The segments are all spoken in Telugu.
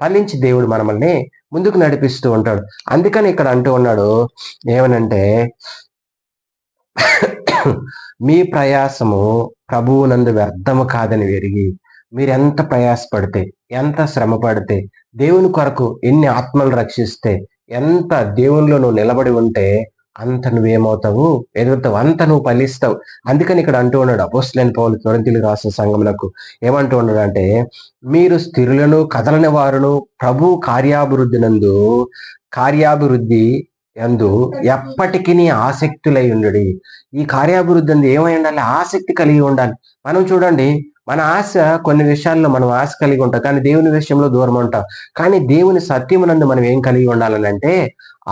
ఫలించి దేవుడు మనల్ని ముందుకు నడిపిస్తూ ఉంటాడు. అందుకని ఇక్కడ అంటూ ఉన్నాడు ఏమనంటే మీ ప్రయాసము ప్రభువునందు వ్యర్థము కాదని ఎరిగి మీరు ఎంత ప్రయాసపడితే ఎంత శ్రమ పడితే దేవుని కొరకు ఎన్ని ఆత్మలు రక్షిస్తే ఎంత దేవునిలో నువ్వు నిలబడి ఉంటే అంత నువ్వేమవుతావు? ఎదుగుతావు అంత నువ్వు ఫలిస్తావు? అందుకని ఇక్కడ అంటూ ఉన్నాడు అపోస్లేని పౌలు తొరంతిలు రాసిన సంఘములకు ఏమంటూ ఉన్నాడు అంటే మీరు స్థిరులను కదలని వారును ప్రభు కార్యాభివృద్ధి నందు కార్యాభివృద్ధి ఎందు ఎప్పటికీ ఆసక్తులై ఉండడు. ఈ కార్యాభివృద్ధి అందు ఏమై ఉండాలి? ఆసక్తి కలిగి ఉండాలి. మనం చూడండి మన ఆశ కొన్ని విషయాల్లో మనం ఆశ కలిగి ఉంటాం కానీ దేవుని విషయంలో దూరం ఉంటాం. కానీ దేవుని సత్యమునందు మనం ఏం కలిగి ఉండాలని అంటే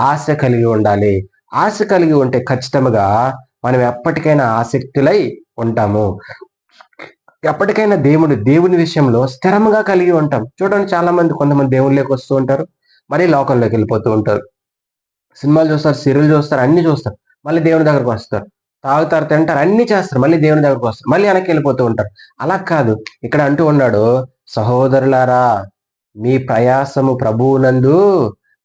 ఆశ కలిగి ఉండాలి. ఆశ కలిగి ఉంటే ఖచ్చితంగా మనం ఎప్పటికైనా ఆసక్తులై ఉంటాము. ఎప్పటికైనా దేవుడు దేవుని విషయంలో స్థిరంగా కలిగి ఉంటాం. చూడండి చాలా మంది కొంతమంది దేవుళ్ళకి వస్తూ ఉంటారు. మరీ లోకంలోకి వెళ్ళిపోతూ ఉంటారు. సినిమాలు చూస్తారు సీరియల్ చూస్తారు అన్ని చూస్తారు. మళ్ళీ దేవుని దగ్గరకు వస్తారు. తాగుతారు తింటారు అన్ని చేస్తారు. మళ్ళీ దేవుని దగ్గరకు వస్తారు. మళ్ళీ వెనక్కి వెళ్ళిపోతూ ఉంటారు. అలా కాదు. ఇక్కడ అంటూ ఉన్నాడు సహోదరులారా మీ ప్రయాసము ప్రభువునందు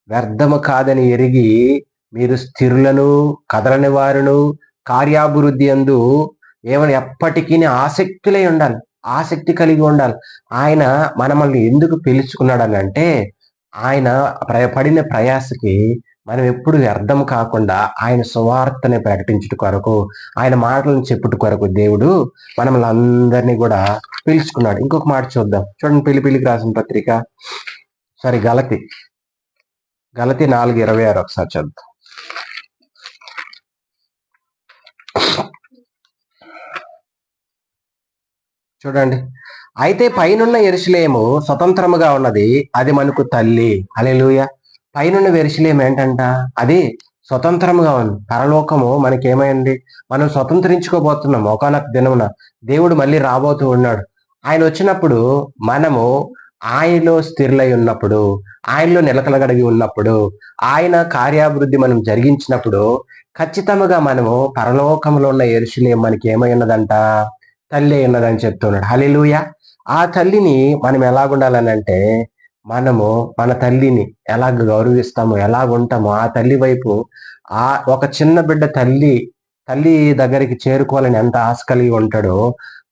వ్యర్థము కాదని ఎరిగి మీరు స్థిరులను కదలని వారును కార్యాభివృద్ధి అందు ఏమైనా ఎప్పటికీ ఆసక్తులై ఉండాలి. ఆసక్తి కలిగి ఉండాలి. ఆయన మనల్ని ఎందుకు పిలుచుకున్నాడని అంటే ఆయన పడిన ప్రయాసకి మనం ఎప్పుడు వ్యర్థం కాకుండా ఆయన సువార్తని ప్రకటించుట కొరకు ఆయన మాటలను చెప్పుట కొరకు దేవుడు మనల్ని అందరినీ కూడా పిలుచుకున్నాడు. ఇంకొక మాట చూద్దాం. చూడండి పిలి పిలికి రాసిన పత్రిక. సారీ గలతి. గలతి నాలుగు ఇరవై ఆరు ఒకసారి చూద్దాం చూడండి. అయితే పైనున్న ఎరుసలేము స్వతంత్రముగా ఉన్నది. అది మనకు తల్లి. అలెలుయ పైనున్న ఎరుసలేం ఏంటంట? అది స్వతంత్రముగా ఉంది. పరలోకము మనకి ఏమైంది మనం స్వతంత్రించుకోబోతున్నాం ఒకనొక దినమున. దేవుడు మళ్ళీ రాబోతూ ఉన్నాడు. ఆయన వచ్చినప్పుడు మనము ఆయనలో స్థిరులై ఉన్నప్పుడు ఆయనలో నిలకలగడిగి ఉన్నప్పుడు ఆయన కార్యాభివృద్ధి మనం జరిగించినప్పుడు ఖచ్చితంగా మనము పరలోకంలో ఉన్న ఎరుసలేం మనకి ఏమై ఉన్నదంట? తల్లి ఉన్నదని చెప్తున్నాడు. హలిలుయ ఆ తల్లిని మనం ఎలాగుండాలని అంటే మనము మన తల్లిని ఎలాగ గౌరవిస్తామో ఎలాగ ఉంటామో ఆ తల్లి వైపు ఆ ఒక చిన్న బిడ్డ తల్లి తల్లి దగ్గరికి చేరుకోవాలని ఎంత ఆశ కలిగి ఉంటాడో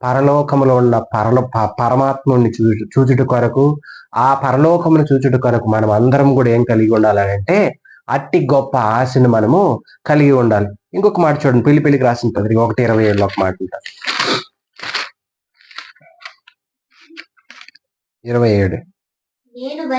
పరలోకములో ఉన్న పరల ప- పరమాత్ముని చూ చూచుట కొరకు ఆ పరలోకమును చూచుట కొరకు మనం అందరం కూడా ఏం కలిగి ఉండాలంటే అట్టి గొప్ప ఆశను మనము కలిగి ఉండాలి. ఇంకొక మాట చూడండి. పిల్లి పెళ్ళికి రాసిన పత్రిక ఒకటి ఇరవై ఏడులో ఒక మాట ఉంటారు ఇరవై ఏడు. నేను